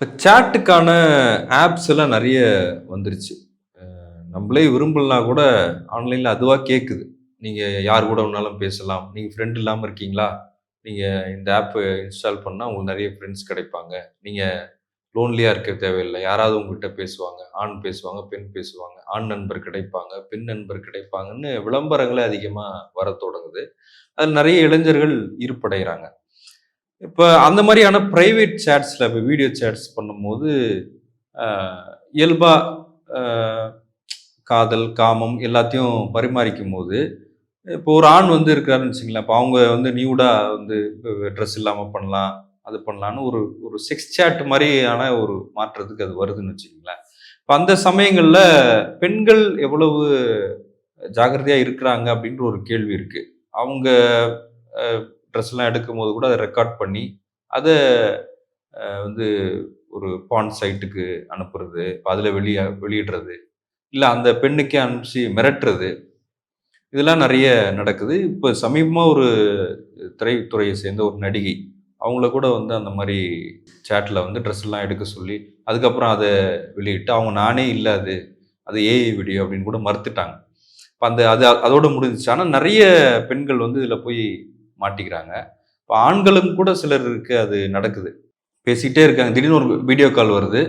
இப்போ சேட்டுக்கான ஆப்ஸ் எல்லாம் நிறைய வந்துருச்சு. நம்மளே விரும்பலனா கூட ஆன்லைனில் அதுவாக கேட்குது நீங்கள் யார் கூட வேணாலும் பேசலாம். நீங்கள் ஃப்ரெண்ட் இல்லாமல் இருக்கீங்களா? நீங்கள் இந்த ஆப் இன்ஸ்டால் பண்ணால் உங்களுக்கு நிறைய ஃப்ரெண்ட்ஸ் கிடைப்பாங்க. நீங்கள் லோன்லியாக இருக்க தேவையில்லை. யாராவது உங்ககிட்ட பேசுவாங்க. ஆண் பேசுவாங்க பெண் பேசுவாங்க. ஆண் நண்பர் கிடைப்பாங்க பெண் நண்பர் கிடைப்பாங்கன்னு விளம்பரங்களே அதிகமாக வர தொடங்குது. அதில் நிறைய இளைஞர்கள் ஈர்ப்படைகிறாங்க இப்போ அந்த மாதிரியான ப்ரைவேட் சேட்ஸில் இப்போ வீடியோ சேட்ஸ் பண்ணும்போது இயல்பாக காதல் காமம் எல்லாத்தையும் பரிமாறிக்கும் போது இப்போ ஒரு ஆண் வந்து இருக்கிறாருன்னு வச்சுங்களேன் இப்போ அவங்க வந்து நியூடாக வந்து ட்ரெஸ் இல்லாமல் பண்ணலாம் அது பண்ணலான்னு ஒரு ஒரு செக்ஸ் சேட் மாதிரியான ஒரு மாற்றத்துக்கு அது வருதுன்னு வச்சுங்களேன் இப்போ அந்த சமயங்களில் பெண்கள் எவ்வளவு ஜாக்கிரதையாக இருக்கிறாங்க அப்படின்ற ஒரு கேள்வி இருக்குது அவங்க ட்ரெஸ்லாம் எடுக்கும் போது கூட அதை ரெக்கார்ட் பண்ணி அதை வந்து ஒரு பான் சைட்டுக்கு அனுப்புறது அதில் வெளியே வெளியிடுறது இல்லை அந்த பெண்ணுக்கே அனுப்பிச்சு மிரட்டுறது இதெல்லாம் நிறைய நடக்குது. இப்போ சமீபமாக ஒரு திரைத்துறையை சேர்ந்த ஒரு நடிகை அவங்கள கூட வந்து அந்த மாதிரி சேட்டில் வந்து ட்ரெஸ் எல்லாம் எடுக்க சொல்லி அதுக்கப்புறம் அதை வெளியிட்டு அவங்க நானே இல்லை அது அது ஏஐ வீடியோ அப்படின்னு கூட மறுத்துட்டாங்க. இப்போ அந்த அது அதோடு முடிஞ்சிச்சு. ஆனால் நிறைய பெண்கள் வந்து இதில் போய் மாட்டிக்கிறாங்க. இப்போ ஆண்களும் கூட சிலருக்கு அது நடக்குது. பேசிக்கிட்டே இருக்காங்க. திடீர்னு ஒரு வீடியோ கால் வருது.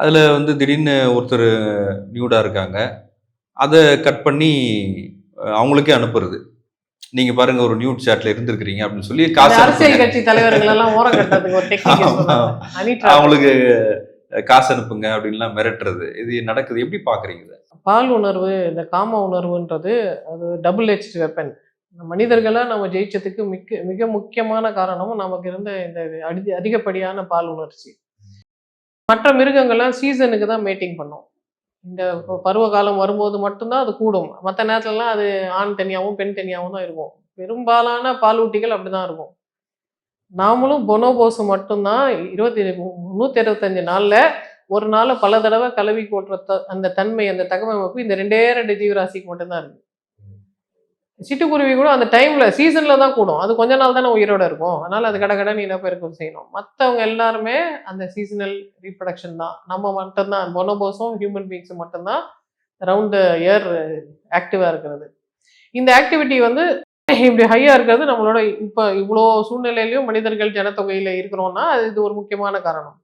அதில் வந்து திடீர்னு ஒருத்தர் நியூடாக இருக்காங்க. அதை கட் பண்ணி அவங்களுக்கே அனுப்புறது. நீங்கள் பாருங்க ஒரு நியூட் சேட்டில் இருந்திருக்கிறீங்க அப்படின்னு சொல்லி காசு அரசியல். கட்சி தலைவர்கள் எல்லாம் ஓரம் அவங்களுக்கு காசு அனுப்புங்க அப்படின்லாம் மிரட்டுறது. இது நடக்குது. எப்படி பாக்குறீங்க? பால் உணர்வு இந்த காம உணர்வுன்றது அது டபுள் ஹெச் வெப்பன் மனிதர்களை நம்ம ஜெயிச்சதுக்கு மிக்க மிக முக்கியமான காரணமும் நமக்கு இருந்த இந்த அடி அதிகப்படியான பால் உணர்ச்சி. மற்ற மிருகங்கள்லாம் சீசனுக்கு தான் மேட்டிங் பண்ணும். இந்த பருவ காலம் வரும்போது மட்டும்தான் அது கூடும். மற்ற நேரத்துலலாம் அது ஆண் தனியாகவும் பெண் தனியாகவும் தான் இருக்கும். பெரும்பாலான பாலூட்டிகள் அப்படிதான் இருக்கும். நாமளும் பொனோபோஸ் மட்டும்தான் இருபத்தி முந்நூற்றி இருபத்தஞ்சு நாளில் ஒரு நாள் பல தடவை கலவி போட்டுற த- அந்த தன்மை அந்த தகவமைப்பு இந்த ரெண்டே ரெண்டு ஜீவராசிக்கு மட்டும்தான் இருக்கு. சிட்டுக்குருவி கூட அந்த டைமில் சீசனில் தான் கூடும். அது கொஞ்ச நாள் தானே உயிரோட இருக்கும். அதனால் அது கட கடன் இனப்பெருக்கம் செய்யணும். மற்றவங்க எல்லாருமே அந்த சீசனல் ரீப்ரடக்ஷன் தான். நம்ம மட்டும்தான். பொனோபோஸும் ஹியூமன் பீங்ஸும் மட்டும்தான் ரவுண்ட் இயர் ஆக்டிவாக இருக்கிறது. இந்த ஆக்டிவிட்டி வந்து இப்படி ஹையாக இருக்கிறது நம்மளோட இப்போ இவ்வளோ சூழ்நிலையிலையும் மனிதர்கள் ஜனத்தொகையில் இருக்கிறோம்னா அது இது ஒரு முக்கியமான காரணம்.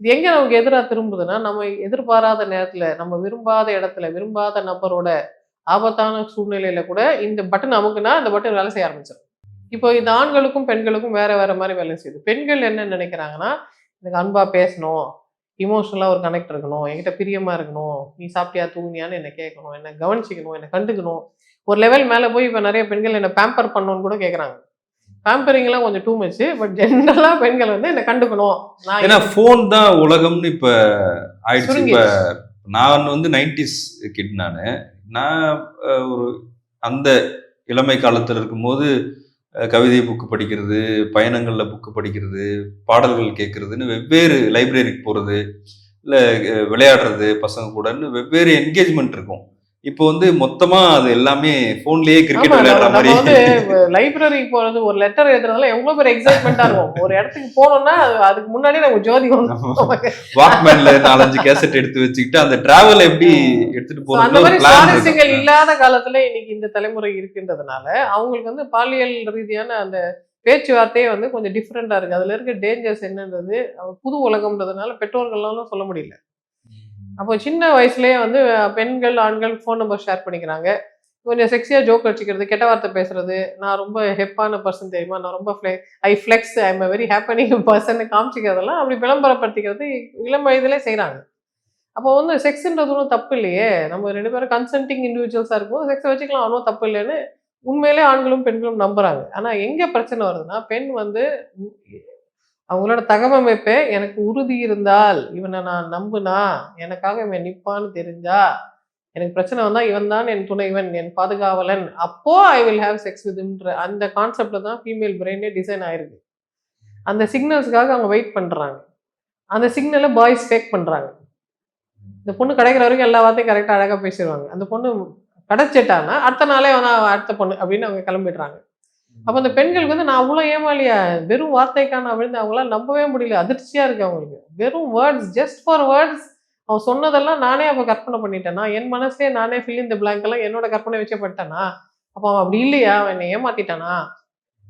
இது எங்கே நமக்கு எதிராக திரும்புதுன்னா நம்ம எதிர்பாராத நேரத்தில் நம்ம விரும்பாத இடத்துல விரும்பாத நபரோட ஆபத்தான சூழ்நிலையில கூட இந்த பட்டன் அமுக்குனா அந்த பட்டன் வேலை செய்ய ஆரம்பிச்சிடும் இப்போ இந்த ஆண்களுக்கும் பெண்களுக்கும் வேற வேற மாதிரி வேலை செய்யுது. பெண்கள் என்ன நினைக்கிறாங்கன்னா எனக்கு அன்பா பேசணும் இமோஷனலாக ஒரு கனெக்ட் இருக்கணும் என்கிட்ட பிரியமா இருக்கணும் நீ சாப்பிட்டியா தூங்கினியான்னு என்னை கேட்கணும் என்னை கவனிச்சிக்கணும் என்னை கண்டுக்கணும். ஒரு லெவல் மேலே போய் இப்போ நிறைய பெண்கள் என்னை பேம்பர் பண்ணணும்னு கூட கேட்குறாங்க பேம்பரிங்லாம் கொஞ்சம் டூ மச் பட் ஜென்ரலாக பெண்கள் வந்து என்னை கண்டுக்கணும். ஏன்னா ஃபோன் தான் உலகம்னு இப்ப ஆயிடுச்சு. இப்ப. நான் வந்து நைன்டிஸ் கிட் நான். நான் ஒரு அந்த இளமை காலத்தில் இருக்கும்போது கவிதை புக்கு படிக்கிறது பயணங்களில் புக்கு படிக்கிறது பாடல்கள் கேட்குறதுன்னு வெவ்வேறு லைப்ரரிக்கு போகிறது இல்லை விளையாடுறது பசங்க கூடன்னு வெவ்வேறு என்கேஜ்மெண்ட் இருக்கும். இப்போ வந்து மொத்தமா அது எல்லாமே போன்லயே கிரிக்கெட் விளையாடுற மாதிரி. வந்து லைப்ரரி போறது ஒரு லெட்டர் எழுதுறதுல எவ்வளவு பெரிய எக்ஸைட்மெண்டா இருக்கும் ஒரு இடத்துக்கு போனோம்னா அது- அதுக்கு முன்னாடி நம்ம ஜோதி. வாக்மேன்ல நாலஞ்சு கேசட் எடுத்து வச்சுக்கிட்டு அந்த டிராவல் எப்படி எடுத்துட்டு So, அந்த மாதிரி சுவாரஸ்யங்கள் இல்லாத காலத்துல இன்னைக்கு இந்த தலைமுறை இருக்கின்றதுனால அவங்களுக்கு வந்து பாலியல் ரீதியான அந்த பேச்சுவார்த்தையே வந்து கொஞ்சம் டிஃப்ரெண்டா இருக்கு. அதுல இருக்க டேஞ்சர்ஸ் என்னன்றது புது உலகம்ன்றதுனால பெற்றோர்கள்லாம் சொல்ல முடியல. அப்போ சின்ன வயசுலேயே வந்து பெண்கள் ஆண்கள் ஃபோன் நம்பர் ஷேர் பண்ணிக்கிறாங்க. கொஞ்சம் செக்ஸியாக ஜோக் வச்சுக்கிறது கெட்ட வார்த்தை பேசுறது. நான் ரொம்ப ஹெப்பான பர்சன் தெரியுமா? நான் ரொம்ப ஃப்ளெ I flex I am very happening person காமிச்சிக்கிறதெல்லாம் அப்படி விளம்பரப்படுத்திக்கிறது இளம் வயதிலே செய்கிறாங்க அப்போ வந்து செக்ஸ்ன்றது ஒன்றும் தப்பு இல்லையே. நம்ம ரெண்டு பேரும் கன்சென்டிங் இண்டிவிஜுவல்ஸாக இருக்கும் செக்ஸை வச்சுக்கலாம். ஒன்றும் தப்பு இல்லைன்னு உண்மையிலே ஆண்களும் பெண்களும் நம்புறாங்க. ஆனால் எங்கே பிரச்சனை வருதுன்னா பெண் வந்து அவங்களோட தகவமைப்பே எனக்கு உறுதி இருந்தால் இவனை நான் நம்புனா எனக்காக இவன் நிற்பான்னு தெரிஞ்சா எனக்கு பிரச்சனை வந்தா இவன் தான் என் துணைவன் என் பாதுகாவலன். அப்போ ஐ வில் ஹேவ் செக்ஸ் வித்ன்ற அந்த கான்செப்ட்ல தான் ஃபீமேல் பிரெயினே டிசைன் ஆயிருக்கு. அந்த சிக்னல்ஸ்க்காக அவங்க வெயிட் பண்றாங்க. அந்த சிக்னலை பாய்ஸ் ஃபேக் பண்றாங்க. இந்த பொண்ணு கிடைக்கிற வரைக்கும் எல்லா வார்த்தையும் கரெக்டாக அழகாக பேசிடுவாங்க. அந்த பொண்ணு கிடைச்சிட்டான்னா அடுத்த நாளே வந்து அடுத்த பொண்ணு அப்படின்னு அவங்க கிளம்பிடுறாங்க. அப்போ அந்த பெண்களுக்கு வந்து நான் அவ்வளோ ஏமாலியா வெறும் வார்த்தைக்கான அப்படின்னு அவங்களால நம்பவே முடியல. அதிர்ச்சியாக இருக்கு அவங்களுக்கு. வெறும் வேர்ட்ஸ் ஜஸ்ட் ஃபார் வேர்ட்ஸ் அவன் சொன்னதெல்லாம் நானே அப்போ கற்பனை பண்ணிட்டேனா? என் மனசுலயே நானே ஃபில் இந்த பிளாங்கெல்லாம் என்னோட கற்பனை வச்சே பண்ணிட்டேனா? அப்போ அவன் அப்படி இல்லையா? அவன் என்னை ஏமாத்திட்டானா?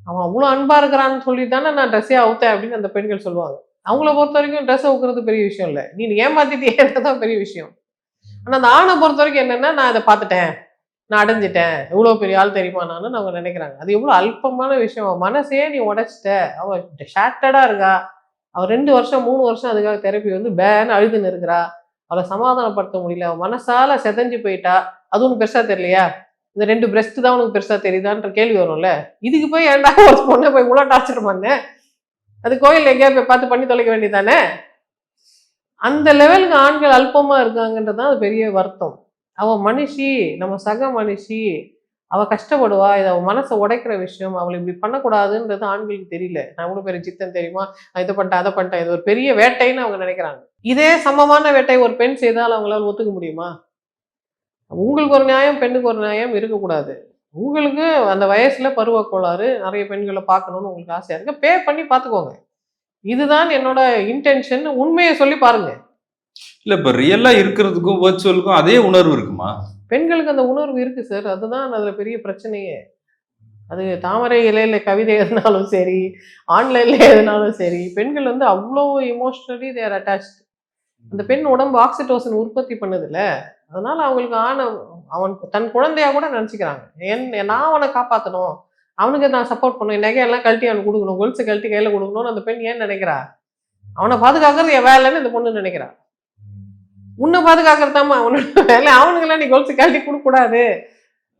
அவன் அவ்வளோ அன்பாக இருக்கிறான்னு சொல்லி தானே நான் ட்ரெஸ்ஸே அவுத்தேன் அப்படின்னு அந்த பெண்கள் சொல்லுவாங்க. அவங்கள பொறுத்த வரைக்கும் ட்ரெஸ் அவுக்கிறது பெரிய விஷயம் இல்லை. நீ ஏமாத்திட்டு தான் பெரிய விஷயம். ஆனால் அந்த ஆணை பொறுத்த வரைக்கும் என்னென்னா நான் இதை பார்த்துட்டேன். நான் அடைஞ்சிட்டேன். இவ்வளோ பெரிய ஆள் தெரியுமா நானுன்னு அவங்க நினைக்கிறாங்க. அது எவ்வளோ அல்பமான விஷயம்? மனசே நீ உடைச்சிட்ட. அவன் ஷார்ட்டடாக இருக்கா? அவள் ரெண்டு வருஷம் மூணு வருஷம் அதுக்காக தெரப்பி வந்து பேன்னு அழுதுன்னு இருக்கிறா. அவளை சமாதானப்படுத்த முடியல. அவன் மனசால செதஞ்சு போயிட்டா. அது உனக்கு பெருசா தெரியலையா? இந்த ரெண்டு பிரஸ்ட் தான் உனக்கு பெருசா தெரியுதான்ற கேள்வி வரும்ல? இதுக்கு போய் ஏன்டா ஒரு பொண்ணை போய் இவ்வளோ டார்ச்சர் பண்ணேன் அது கோயில் எங்கேயாவது போய் பார்த்து பண்ணி தொலைக்க வேண்டியதானே அந்த லெவலுக்கு ஆண்கள் அல்பமா இருக்காங்கன்றது தான் அது பெரிய வருத்தம். அவள் மனுஷி நம்ம சக மனுஷி அவள் கஷ்டப்படுவா இது அவள் மனசை உடைக்கிற விஷயம் அவளை இப்படி பண்ணக்கூடாதுன்றது ஆண்களுக்கு தெரியல. நான் கூட பெரிய சித்தன் தெரியுமா? நான் இதை பண்ணிட்டேன் அதை பண்ணிட்டேன் இது ஒரு பெரிய வேட்டைன்னு அவங்க நினைக்கிறாங்க. இதே சமமான வேட்டை ஒரு பெண் செய்தால் அவங்களால ஒத்துக்க முடியுமா? உங்களுக்கு ஒரு நியாயம் பெண்ணுக்கு ஒரு நியாயம் இருக்கக்கூடாது. உங்களுக்கு அந்த வயசுல பருவ கோளாறு நிறைய பெண்களை பார்க்கணும்னு உங்களுக்கு ஆசையா இருக்கு. பே பண்ணி பார்த்துக்கோங்க. இதுதான் என்னோட இன்டென்ஷன் உண்மையை சொல்லி பாருங்க. இல்லை இப்போ ரியலாக இருக்கிறதுக்கும் வர்ச்சுவலுக்கும் அதே உணர்வு இருக்குமா? பெண்களுக்கு அந்த உணர்வு இருக்கு சார் அதுதான் அதில் பெரிய பிரச்சனையே. அது தாமரை இலையில கவிதை எதுனாலும் சரி ஆன்லைன்ல எதுனாலும் சரி பெண்கள் வந்து அவ்வளோ இமோஷனலி தேர் அட்டாச் அந்த பெண் உடம்பு ஆக்சிடோசன் உற்பத்தி பண்ணுதுல்ல அதனால அவங்களுக்கு ஆன அவன் தன் குழந்தையா கூட நினச்சிக்கிறாங்க. என் நான் அவனை காப்பாற்றணும் அவனுக்கு நான் சப்போர்ட் பண்ணணும். நகையெல்லாம் கழட்டி அவனுக்கு கொடுக்கணும். கொலுசு கழட்டி கையில் கொடுக்கணும்னு அந்த பெண் ஏன் நினைக்கிறா? அவனை பாதுகாக்கிறது என் வேலைன்னு இந்த பொண்ணு நினைக்கிறா. உன்னை பாதுகாக்கிறதாம்மா அவனோட வேலை. அவனுங்கெல்லாம் நீ கொலுசு கழட்டி கொடுக்கூடாது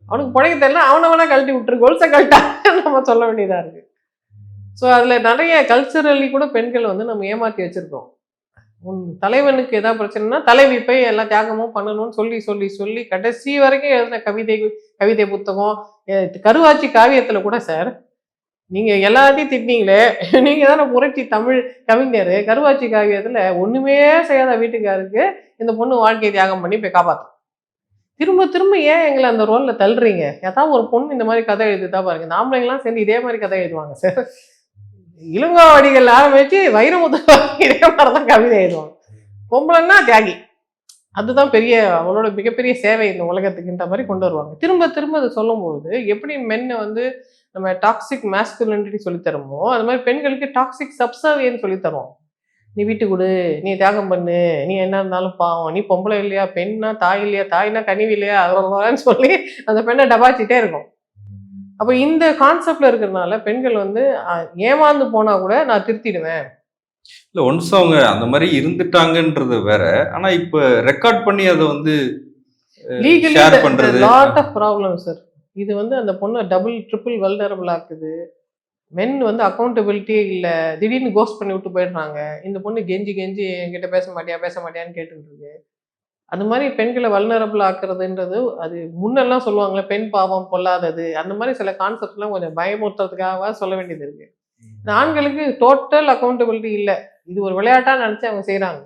அவனுக்கு பிழைக்க தெரியல அவனை வேணா கழட்டி விட்டுரு. கொலுசை கழட்டா நம்ம சொல்ல வேண்டியதாக இருக்கு. ஸோ அதில் நிறைய கல்ச்சரலி கூட பெண்கள் வந்து நம்ம ஏமாற்றி வச்சுருக்கோம் உன் தலைவனுக்கு ஏதாவது பிரச்சனைனா தலைவி போய் எல்லா தியாகமும் பண்ணணும்னு சொல்லி சொல்லி சொல்லி கடைசி வரைக்கும் எழுதின கவிதை கவிதை புத்தகம் கருவாச்சி காவியத்தில் கூட சார் நீங்க எல்லாத்தையும் திட்டினீங்களே நீங்க தானே புரட்சி தமிழ் கவிஞர். கருவாச்சி காவியத்துல ஒண்ணுமே செய்யாத வீட்டுக்காருக்கு இந்த பொண்ணு வாழ்க்கையை தியாகம் பண்ணி போய் காப்பாற்றும் திரும்ப திரும்ப ஏன் எங்களை அந்த ரோல்ல தள்ளுறீங்க? ஏதாவது ஒரு பொண்ணு இந்த மாதிரி கதை எழுதுதா பாருங்க. நாமளைங்களாம் சேர்ந்து இதே மாதிரி கதை எழுதுவாங்க சார். இளங்கோவடிகள் ஆரம்பிச்சு வைரமுத்து இதே மாதிரி தான் கவிதை எழுதுவாங்க. பொம்பளைன்னா தியாகி. அதுதான் பெரிய அவளோட மிகப்பெரிய சேவை இந்த உலகத்துக்குன்ற மாதிரி கொண்டு வருவாங்க. திரும்ப திரும்ப அதை சொல்லும்போது எப்படி மென்னை வந்து நம்ம டாக்ஸிக் மேஸ்குலினிட்டி சொல்லித்தரமோ அது மாதிரி பெண்களுக்கு டாக்ஸிக் சப்சர்வியன்னு சொல்லித்தரோம் நீ வீட்டு கொடு நீ தியாகம் பண்ணு நீ என்ன இருந்தாலும் பாவம் நீ பொம்பளை இல்லையா பெண்ணா தாய் இல்லையா தாய்னா கனிவு இல்லையா அவ்வளோன்னு சொல்லி அந்த பெண்ணை டபாச்சிட்டே இருக்கும். அப்போ இந்த கான்செப்ட்ல இருக்கிறதுனால பெண்கள் வந்து ஏமாந்து போனா கூட நான் திருத்திடுவேன். இல்ல ஒன்ஸ் அவங்க அந்த மாதிரி இருந்துட்டாங்கன்றது வேற. ஆனா இப்ப ரெக்கார்ட் பண்ணி அதை வந்து லீகலி ஷேர் பண்றது. லாட் ஆஃப் ப்ராப்ளம் சார் இது வந்து அந்த பொண்ணை டபுள் ட்ரிபிள் வெல்டரபிள் ஆக்குது மென் வந்து அக்கௌண்டபிலிட்டியே இல்லை. திடீர்னு கோஸ்ட் பண்ணி விட்டு போயிடுறாங்க. இந்த பொண்ணு கெஞ்சி கெஞ்சி என்கிட்ட பேச மாட்டியா பேச மாட்டியான்னு கேட்டுருக்கு அந்த அது மாதிரி பெண்களை வல்னரபிள் ஆக்குறதுன்றது அது முன்னெல்லாம் சொல்லுவாங்களே பெண் பாவம் பொல்லாதது. அந்த மாதிரி சில கான்செப்ட்லாம் கொஞ்சம் பயமுறுத்துறதுக்காக சொல்ல வேண்டியது இருக்கு. ஆண்களுக்கு டோட்டல் அக்கௌண்டபிலிட்டி இல்லை. இது ஒரு விளையாட்டாக நினச்சி அவங்க செய்கிறாங்க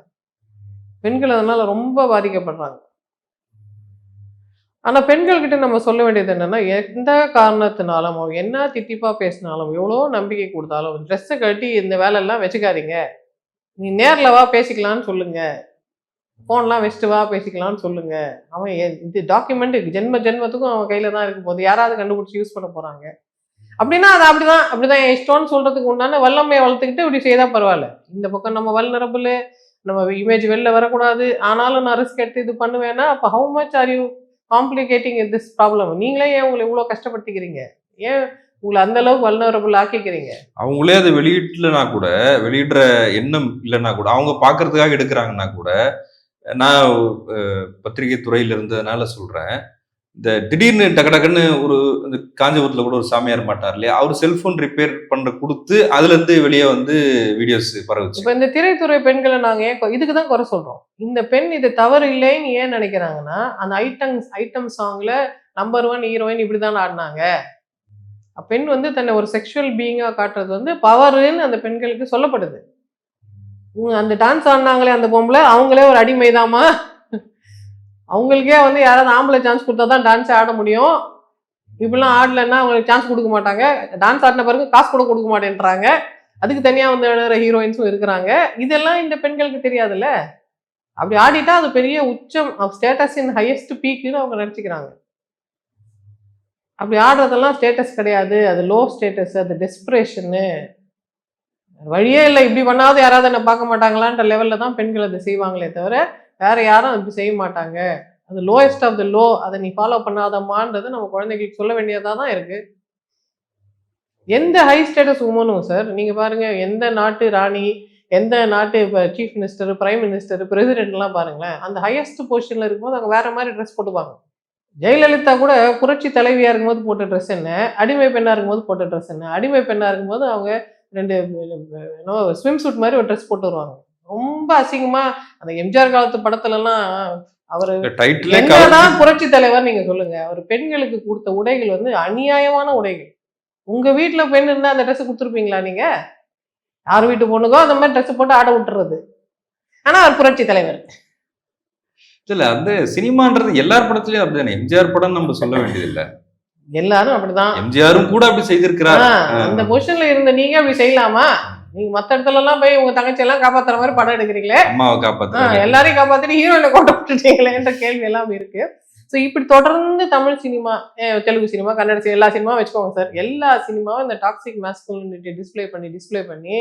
பெண்கள் அதனால ரொம்ப பாதிக்கப்படுறாங்க. ஆனால் பெண்கள்கிட்ட நம்ம சொல்ல வேண்டியது என்னென்னா எந்த காரணத்தினாலும் அவன் என்ன திட்டிப்பாக பேசினாலும் எவ்வளோ நம்பிக்கை கொடுத்தாலும் ட்ரெஸ்ஸை கட்டி இந்த வேலையெல்லாம் வச்சுக்காதீங்க. நீ நேரில் வா பேசிக்கலாம்னு சொல்லுங்க. ஃபோன்லாம் வச்சுட்டு வா பேசிக்கலான்னு சொல்லுங்க. அவன் இது டாக்குமெண்ட் ஜென்ம ஜென்மத்துக்கும் அவன் கையில் தான் இருக்கும் போது யாராவது கண்டுபிடிச்சி யூஸ் பண்ண போகிறாங்க அப்படின்னா அது அப்படிதான் அப்படிதான் என் இஷ்டம்னு சொல்றதுக்கு உண்டான வல்லமையை வளர்த்துக்கிட்டு இப்படி செய்தா பரவாயில்ல. இந்த பக்கம் நம்ம வல்னரபிள் நம்ம இமேஜ் வெளில வரக்கூடாது. ஆனாலும் நான் ரிஸ்க் எடுத்து இது பண்ணுவேன்னா அப்போ how much are you complicating this problem நீங்களே ஏன் உங்களை இவ்வளோ கஷ்டப்படுத்திக்கிறீங்க? ஏன் உங்களை அந்த அளவுக்கு வல்னரபிள் ஆக்கிக்கிறீங்க? அவங்களே அதை வெளியிடலனா கூட வெளியிடுற எண்ணம் இல்லைன்னா கூட அவங்க பார்க்கறதுக்காக எடுக்கிறாங்கன்னா கூட நான் பத்திரிகை துறையில இருந்ததுனால சொல்றேன். இந்த திடீர்னு டக்கு டக்குன்னு ஒரு இந்த காஞ்சிபுரத்தில் கூட ஒரு சாமியார் மாட்டார் இல்லையா? அவர் செல்போன் ரிப்பேர் பண்ண கொடுத்து அதுலேருந்து வெளியே வந்து வீடியோஸ் பரவுச்சு. இப்போ இந்த திரைத்துறை பெண்களை நாங்கள் ஏன் இதுக்கு தான் குறை சொல்கிறோம் இந்த பெண் இது தவறு இல்லைன்னு ஏன் நினைக்கிறாங்கன்னா அந்த ஐட்டம் ஐட்டம் சாங்ல நம்பர் ஒன் ஹீரோயின் இப்படி தான் ஆடினாங்க. பெண் வந்து தன்னை ஒரு செக்ஷுவல் பீயிங்காக காட்டுறது வந்து பவருன்னு அந்த பெண்களுக்கு சொல்லப்படுது. அந்த டான்ஸ் ஆடினாங்களே அந்த பொம்பளை அவங்களே ஒரு அடிமைதாம்மா அவங்களுக்கே வந்து யாராவது ஆம்பளை சான்ஸ் கொடுத்தா தான் டான்ஸ் ஆட முடியும். இப்படிலாம் ஆடலைன்னா அவங்களுக்கு சான்ஸ் கொடுக்க மாட்டாங்க. டான்ஸ் ஆடின பிறகு காசு கூட கொடுக்க மாட்டேன்றாங்க. அதுக்கு தனியாக வந்து எழுதுகிற ஹீரோயின்ஸும் இருக்கிறாங்க. இதெல்லாம் இந்த பெண்களுக்கு தெரியாதுல்ல? அப்படி ஆடிட்டா அது பெரிய உச்சம் ஸ்டேட்டஸ் இன் ஹையஸ்ட் பீக்குன்னு அவங்க நினச்சிக்கிறாங்க. அப்படி ஆடுறதெல்லாம் ஸ்டேட்டஸ் கிடையாது. அது லோ ஸ்டேட்டஸ் அது டெஸ்பிரேஷன்னு வழியே இல்லை. இப்படி பண்ணாவது யாராவது என்ன பார்க்க மாட்டாங்களான்ற லெவலில் தான் பெண்கள் அதை செய்வாங்களே தவிர வேற யாரும் அப்படி செய்ய மாட்டாங்க. அது லோயஸ்ட் ஆஃப் த லோ அதை நீ ஃபாலோ பண்ணாதம்மான்றது நம்ம குழந்தைகளுக்கு சொல்ல வேண்டியதாக தான் இருக்கு. எந்த ஹை ஸ்டேட்டஸ் உமனும் சார் நீங்க பாருங்க எந்த நாட்டு ராணி எந்த நாட்டு இப்போ சீஃப் மினிஸ்டர் பிரைம் மினிஸ்டர் பிரசிடென்ட்லாம் பாருங்களேன் அந்த ஹையஸ்ட் பொசிஷனில் இருக்கும்போது அவங்க வேற மாதிரி ட்ரெஸ் போட்டுப்பாங்க. ஜெயலலிதா கூட புரட்சி தலைவியாக இருக்கும்போது போட்ட ட்ரெஸ் என்ன அடிமை பெண்ணாக இருக்கும்போது போட்ட ட்ரெஸ் என்ன அடிமை பெண்ணாக இருக்கும்போது அவங்க ரெண்டு ஸ்விம் சூட் மாதிரி ஒரு ட்ரெஸ் போட்டு வருவாங்க. ரொம்ப அசிங்கமா அந்த எம்ஜிஆர் காலத்து படத்துலலாம் அவர் டைட்டிலே என்னதான் புரட்சி தலைவர் நீங்க சொல்லுங்க. அவர் பெண்களுக்கு கொடுத்த உடைகள் வந்து அநியாயமான உடைகள். உங்க வீட்டுல பெண் இருந்தா அந்த ட்ரெஸ் கொடுத்துருப்பீங்களா நீங்க? யார் வீட்டு பொண்ணுக்கோ அந்த மாதிரி ட்ரெஸ் போட்டு ஆட விட்டுறது ஆனா அவர் புரட்சி தலைவர். இல்ல அந்த சினிமான்றது எல்லார் படத்துலயும் அப்படிதானே? எம்ஜிஆர் படம் நம்ம சொல்ல வேண்டியது இல்ல எல்லாரும் அப்படிதான். எம்ஜிஆரும் கூட அப்படி செய்திருக்கிறார். அந்த பொசிஷன்ல இருந்த நீங்க அப்படி செய்யலாமா? நீங்க மத்த இடத்துல எல்லாம் போய் உங்க தங்கச்சி எல்லாம் காப்பாத்துற மாதிரி படம் எடுக்கிறீங்களே? அம்மாவை ஆ, காப்பாத்துறாங்க எல்லாரையும் காப்பாத்திட்டு ஹீரோயினை கொண்டு விட்டுட்டீங்களேன்ற கேள்வி எல்லாம் இருக்கு. ஸோ இப்படி தொடர்ந்து Tamil cinema Telugu cinema Kannada cinema எல்லா சினிமாவும் வச்சுக்கோங்க சார். எல்லா சினிமாவும் இந்த டாக்ஸிக் மாஸ்குலினிட்டி டிஸ்ப்ளே பண்ணி டிஸ்ப்ளே பண்ணி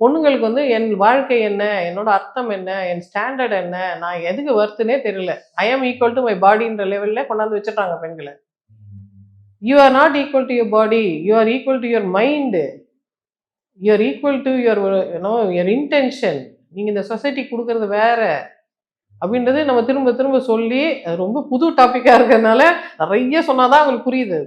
பொண்ணுங்களுக்கு வந்து என் வாழ்க்கை என்ன என்னோட அர்த்தம் என்ன என் ஸ்டாண்டர்ட் என்ன நான் எதுக்கு வர்த்துனே தெரியல. ஐ ஆம் ஈக்குவல் டு மை பாடின்ற லெவல்ல கொண்டாந்து வச்சுட்டாங்க பெண்களை. You are not equal to your body you are equal to your mind you are equal to your you know your intention நீங்கள் இந்த சொசைட்டி கொடுக்கறது வேற. அப்படின்றது நம்ம திரும்ப திரும்ப சொல்லி அது ரொம்ப புது டாப்பிக்காக இருக்கிறதுனால நிறைய சொன்னாதான் அவங்களுக்கு புரியுது.